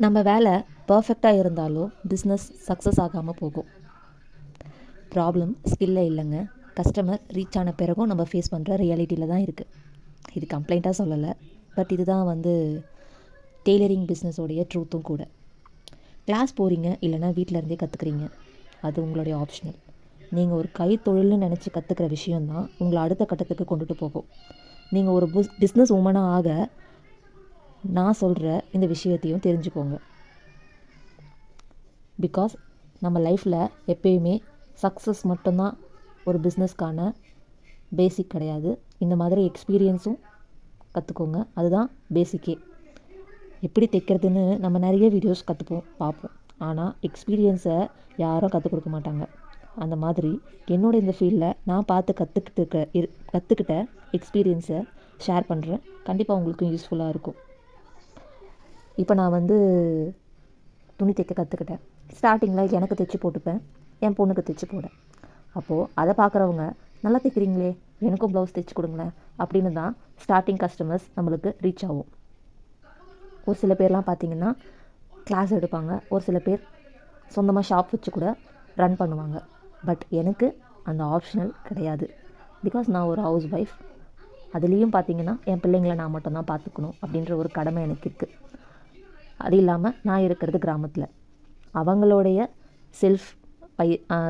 நம்ம வேலை பர்ஃபெக்டாக இருந்தாலும் பிஸ்னஸ் சக்ஸஸ் ஆகாமல் போகும். ப்ராப்ளம் ஸ்கில்ல இல்லைங்க. கஸ்டமர் ரீச் ஆன பிறகும் நம்ம ஃபேஸ் பண்ணுற ரியாலிட்டியில் தான் இருக்குது இது கம்ப்ளைண்ட்டாக சொல்லலை. பட் இதுதான் வந்து டெய்லரிங் பிஸ்னஸோடைய ட்ரூத்தும் கூட. கிளாஸ் போகிறீங்க இல்லைன்னா வீட்டில் இருந்தே கற்றுக்குறீங்க அது உங்களுடைய ஆப்ஷனல் நீங்கள் ஒரு கைத்தொழில்னு நினச்சி கற்றுக்கிற விஷயந்தான் உங்களை அடுத்த கட்டத்துக்கு கொண்டுட்டு போகும். நீங்கள் ஒரு பிஸ் பிஸ்னஸ் உமனாக ஆக நான் சொல்கிற இந்த விஷயத்தையும் தெரிஞ்சுக்கோங்க. பிகாஸ் நம்ம லைஃப்பில் எப்பயுமே சக்ஸஸ் மட்டும்தான் ஒரு பிஸ்னஸ்க்கான பேசிக் கிடையாது. இந்த மாதிரி எக்ஸ்பீரியன்ஸும் கற்றுக்கோங்க அதுதான் பேசிக்கே எப்படி தைக்கிறதுன்னு நம்ம நிறைய வீடியோஸ் கற்றுப்போம் பார்ப்போம். ஆனால் எக்ஸ்பீரியன்ஸை யாரும் கற்றுக் கொடுக்க மாட்டாங்க. அந்த மாதிரி என்னோட இந்த ஃபீல்டில் நான் பார்த்து கற்றுக்கிட்டு இரு கற்றுக்கிட்ட எக்ஸ்பீரியன்ஸை ஷேர் பண்ணுறேன் கண்டிப்பாக உங்களுக்கும் யூஸ்ஃபுல்லாக இருக்கும். இப்போ நான் வந்து துணி தைக்க கற்றுக்கிட்டேன். ஸ்டார்டிங்கில் எனக்கு தைச்சி போட்டுப்பேன். என் பொண்ணுக்கு தைச்சி போடேன் அப்போது அதை பார்க்குறவங்க நல்லா தைக்கிறீங்களே எனக்கும் ப்ளவுஸ் தைச்சி கொடுங்களேன் அப்படின்னு தான் ஸ்டார்டிங் கஸ்டமர்ஸ் நம்மளுக்கு ரீச் ஆகும். ஒரு சில பேர்லாம் பார்த்தீங்கன்னா கிளாஸ் எடுப்பாங்க. ஒரு சில பேர் சொந்தமாக ஷாப் வச்சு கூட ரன் பண்ணுவாங்க. பட் எனக்கு அந்த ஆப்ஷனல் கிடையாது. பிகாஸ் நான் ஒரு ஹவுஸ் ஒய்ஃப் அதுலேயும் பார்த்தீங்கன்னா என் பிள்ளைங்களை நான் மட்டும்தான் பார்த்துக்கணும் அப்படின்ற ஒரு கடமை எனக்கு இருக்குது அது இல்லாமல் நான் இருக்கிறது கிராமத்தில். அவங்களுடைய செல்ஃப் பை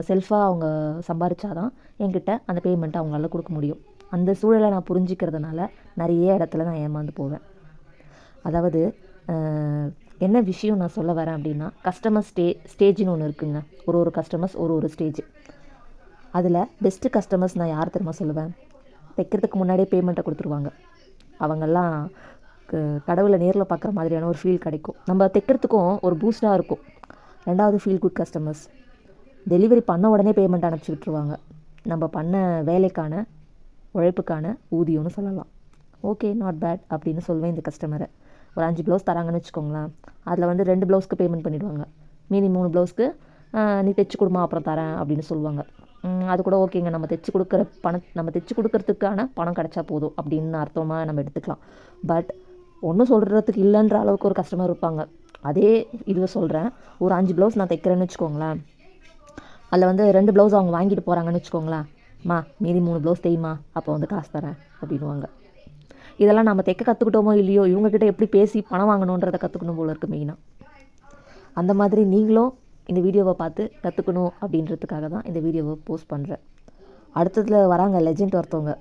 செல்ஃபாக அவங்க சம்பாரிச்சாதான் என்கிட்ட அந்த பேமெண்ட்டை அவங்களால கொடுக்க முடியும். அந்த சூழலை நான் புரிஞ்சிக்கிறதுனால நிறைய இடத்துல நான் ஏமாந்து போவேன். அதாவது என்ன விஷயம் நான் சொல்ல வரேன் அப்படின்னா கஸ்டமர் ஸ்டே ஸ்டேஜ்னு ஒன்று இருக்குங்க. ஒரு ஒரு கஸ்டமர்ஸ் ஒரு ஒரு ஸ்டேஜ் அதில் பெஸ்ட்டு கஸ்டமர்ஸ் நான் யார் தெரியுமா சொல்லுவேன்? தைக்கிறதுக்கு முன்னாடியே பேமெண்ட்டை கொடுத்துருவாங்க. அவங்கெல்லாம் கடவுளை நேரில் பார்க்குற மாதிரியான ஒரு ஃபீல் கிடைக்கும். நம்ம தைக்கிறதுக்கும் ஒரு பூஸ்டாக இருக்கும். ரெண்டாவது ஃபீல் குட் கஸ்டமர்ஸ் டெலிவரி பண்ண உடனே பேமெண்ட் அனுப்பிச்சி விட்ருவாங்க நம்ம பண்ண வேலைக்கான உழைப்புக்கான ஊதியம்னு சொல்லலாம். ஓகே நாட் பேட் அப்படின்னு சொல்லுவேன் இந்த கஸ்டமரை ஒரு அஞ்சு ப்ளவுஸ் தராங்கன்னு வச்சுக்கோங்களேன். அதில் வந்து ரெண்டு ப்ளவுஸ்க்கு பேமெண்ட் பண்ணிவிடுவாங்க மீதி மூணு ப்ளவுஸ்க்கு நீ தைச்சி கொடுமா அப்புறம் தரேன் அப்படின்னு சொல்லுவாங்க. அது கூட ஓகேங்க நம்ம தைச்சி கொடுக்குற பணம் நம்ம தைச்சி கொடுக்கறதுக்கான பணம் கிடைச்சா போதும் அப்படின்னு அர்த்தமாக நம்ம எடுத்துக்கலாம். பட் ஒன்றும் சொல்கிறதுக்கு இல்லைன்ற அளவுக்கு ஒரு கஸ்டமர் இருப்பாங்க. அதே இதுவை சொல்கிறேன் ஒரு அஞ்சு ப்ளவுஸ் நான் தைக்கிறேன்னு வச்சுக்கோங்களேன். அதில் வந்து ரெண்டு ப்ளவுஸ் அவங்க வாங்கிட்டு போகிறாங்கன்னு வச்சுக்கோங்களேன். மா மீதி மூணு ப்ளவுஸ் தேய்மா அப்போ வந்து காசு தரேன் அப்படின்வாங்க இதெல்லாம் நம்ம தைக்க கற்றுக்கிட்டோமோ இல்லையோ இவங்கக்கிட்ட எப்படி பேசி பணம் வாங்கணுன்றதை கற்றுக்கணும் போல இருக்குது மெயினாக அந்த மாதிரி நீங்களும் இந்த வீடியோவை பார்த்து கற்றுக்கணும் அப்படின்றதுக்காக தான் இந்த வீடியோவை போஸ்ட் பண்ணுறேன் அடுத்ததில் வராங்க லெஜெண்ட் ஒருத்தவங்க.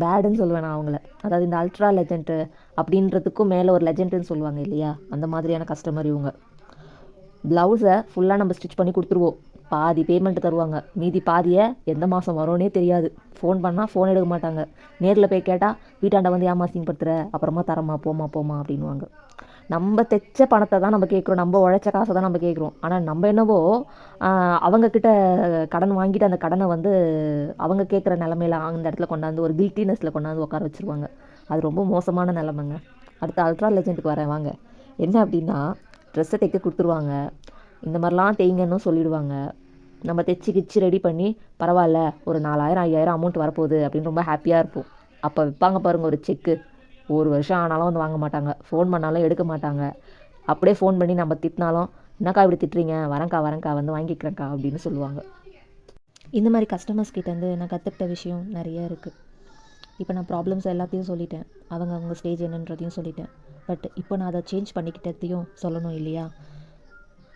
பேடுன்னு சொல்லுவேன் நான் அவங்கள. அதாவது இந்த அல்ட்ரா லெஜெண்ட்டு அப்படின்றதுக்கும் மேலே ஒரு லெஜெண்ட்டுன்னு சொல்லுவாங்க இல்லையா? அந்த மாதிரியான கஸ்டமர் இவங்க. ப்ளவுஸை ஃபுல்லாக நம்ம ஸ்டிச் பண்ணி கொடுத்துருவோம். பாதி பேமெண்ட் தருவாங்க. மீதி பாதியை எந்த மாதம் வரும்னே தெரியாது. ஃபோன் பண்ணால் ஃபோன் எடுக்க மாட்டாங்க. நேரில் போய் கேட்டால் வீட்டாண்ட வந்து ஏமாசிங்கப்படுத்துற அப்புறமா தரமா போமா போமா அப்படின்வாங்க நம்ம தைச்ச பணத்தை தான் நம்ம கேட்குறோம். நம்ம உழைச்ச காசை தான் நம்ம கேட்குறோம். ஆனால் நம்ம என்னவோ அவங்கக்கிட்ட கடன் வாங்கிட்டு அந்த கடனை வந்து அவங்க கேட்குற நிலமையில அந்த இடத்துல கொண்டாந்து ஒரு கில்ட்டினஸில் கொண்டாந்து உட்கார வச்சுருவாங்க. அது ரொம்ப மோசமான நிலமைங்க. அடுத்து அல்ட்ரா லெஜெண்டுக்கு வரேன். வாங்க. என்ன அப்படின்னா ட்ரெஸ்ஸை தைக்க கொடுத்துருவாங்க. இந்த மாதிரிலாம் தேய்ங்கன்னு சொல்லிடுவாங்க. நம்ம தைச்சி கிச்சு ரெடி பண்ணி பரவாயில்ல ஒரு நாலாயிரம் ஐயாயிரம் அமௌண்ட் வரப்போகுது அப்படின்னு ரொம்ப ஹாப்பியாக இருப்போம். அப்போ விற்பாங்க பாருங்கள் ஒரு செக்கு ஒரு வருஷம் ஆனாலும் வந்து வாங்க மாட்டாங்க. ஃபோன் பண்ணாலும் எடுக்க மாட்டாங்க. அப்படியே ஃபோன் பண்ணி நம்ம திட்டினாலும் என்னக்கா இப்படி திட்டுறீங்க? வரேன்க்கா வரேன்க்கா வந்து வாங்கிக்கிறேன்க்கா அப்படின்னு சொல்லுவாங்க. இந்த மாதிரி கஸ்டமர்ஸ் கிட்டேருந்து நான் கற்றுக்கிட்ட விஷயம் நிறைய இருக்குது இப்போ நான் ப்ராப்ளம்ஸ் எல்லாத்தையும் சொல்லிட்டேன். அவங்க அவங்க ஸ்டேஜ் என்னன்றதையும் சொல்லிட்டேன். பட் இப்போ நான் அதை சேஞ்ச் பண்ணிக்கிட்டதையும் சொல்லணும் இல்லையா?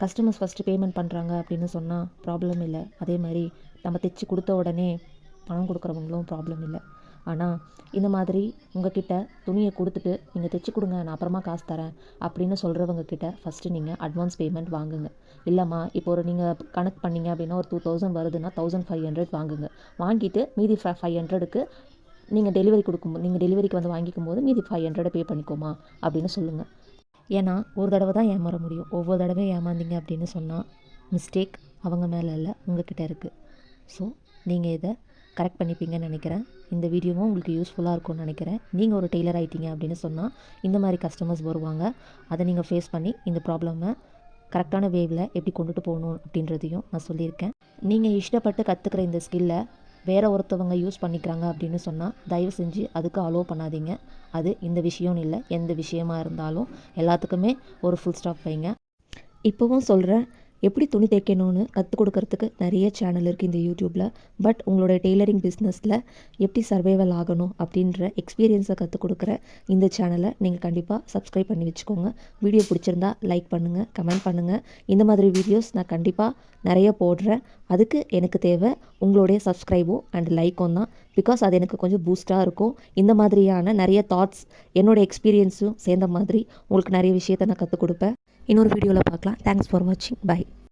கஸ்டமர்ஸ் ஃபஸ்ட்டு பேமெண்ட் பண்ணுறாங்க அப்படின்னு சொன்னால் ப்ராப்ளம் இல்லை. அதே மாதிரி நம்ம தைச்சி கொடுத்த உடனே பணம் கொடுக்குறவங்களும் ப்ராப்ளம் இல்லை. ஆனால் இந்த மாதிரி உங்ககிட்ட துணியை கொடுத்துட்டு நீங்கள் தைச்சி கொடுங்க நான் அப்புறமா காசு தரேன் அப்படின்னு சொல்கிறவங்க கிட்ட ஃபஸ்ட்டு நீங்கள் அட்வான்ஸ் பேமெண்ட் வாங்குங்க. இல்லைம்மா இப்போ ஒரு நீங்கள் கணக்கு பண்ணீங்க அப்படின்னா ஒரு டூ தௌசண்ட் வருதுன்னா தௌசண்ட் ஃபைவ் ஹண்ட்ரட் வாங்குங்க. வாங்கிட்டு மீதி ஃபைவ் ஹண்ட்ரடுக்கு நீங்கள் டெலிவரி கொடுக்கும் நீங்கள் டெலிவரிக்கு வந்து வாங்கிக்கும் போது மீதி ஃபைவ் ஹண்ட்ரடை பே பண்ணிக்கோமா அப்படின்னு சொல்லுங்கள் ஏன்னா ஒரு தடவை தான் ஏமாற முடியும். ஒவ்வொரு தடவையும் ஏமாந்தீங்க அப்படின்னு சொன்னால் மிஸ்டேக் அவங்க மேலே இல்லை உங்ககிட்ட இருக்குது ஸோ நீங்கள் இதை கரெக்ட் பண்ணிப்பீங்கன்னு நினைக்கிறேன். இந்த வீடியோவும் உங்களுக்கு யூஸ்ஃபுல்லாக இருக்கும்னு நினைக்கிறேன். நீங்கள் ஒரு டெய்லர் ஆகிட்டீங்க அப்படின்னு சொன்னால் இந்த மாதிரி கஸ்டமர்ஸ் வருவாங்க. அதை நீங்கள் ஃபேஸ் பண்ணி இந்த ப்ராப்ளமை கரெக்டான வேவில் எப்படி கொண்டுட்டு போகணும் அப்படின்றதையும் நான் சொல்லியிருக்கேன். நீங்கள் இஷ்டப்பட்டு கற்றுக்கிற இந்த ஸ்கில்லை வேற ஒருத்தவங்க யூஸ் பண்ணிக்கிறாங்க அப்படின்னு சொன்னால் தயவு செஞ்சு அதுக்கு அலோவ் பண்ணாதீங்க. அது இந்த விஷயம்னு இல்லை எந்த விஷயமா இருந்தாலும் எல்லாத்துக்குமே ஒரு ஃபுல் ஸ்டாப் வைங்க. இப்போவும் சொல்கிறேன் எப்படி துணி தைக்கணும்னு கற்றுக் கொடுக்கறதுக்கு நிறைய சேனல் இருக்குது இந்த யூடியூப்பில் பட் உங்களோட டெய்லரிங் பிஸ்னஸில் எப்படி சர்வைவல் ஆகணும் அப்படின்ற எக்ஸ்பீரியன்ஸை கற்றுக் கொடுக்குற இந்த சேனலை நீங்கள் கண்டிப்பாக சப்ஸ்கிரைப் பண்ணி வச்சுக்கோங்க. வீடியோ பிடிச்சிருந்தா லைக் பண்ணுங்கள் கமெண்ட் பண்ணுங்கள் இந்த மாதிரி வீடியோஸ் நான் கண்டிப்பாக நிறைய போடுறேன். அதுக்கு எனக்கு தேவை உங்களுடைய சப்ஸ்கிரைபும் அண்ட் லைக்கும் தான். பிகாஸ் அது எனக்கு கொஞ்சம் பூஸ்ட்டாக இருக்கும். இந்த மாதிரியான நிறைய தாட்ஸ் என்னோடய எக்ஸ்பீரியன்ஸும் சேர்ந்த மாதிரி உங்களுக்கு நிறைய விஷயத்தை நான் கற்றுக் கொடுப்பேன். இன்னொரு வீடியோவில் பார்க்கலாம். தேங்க்ஸ் ஃபார் வாட்சிங் பை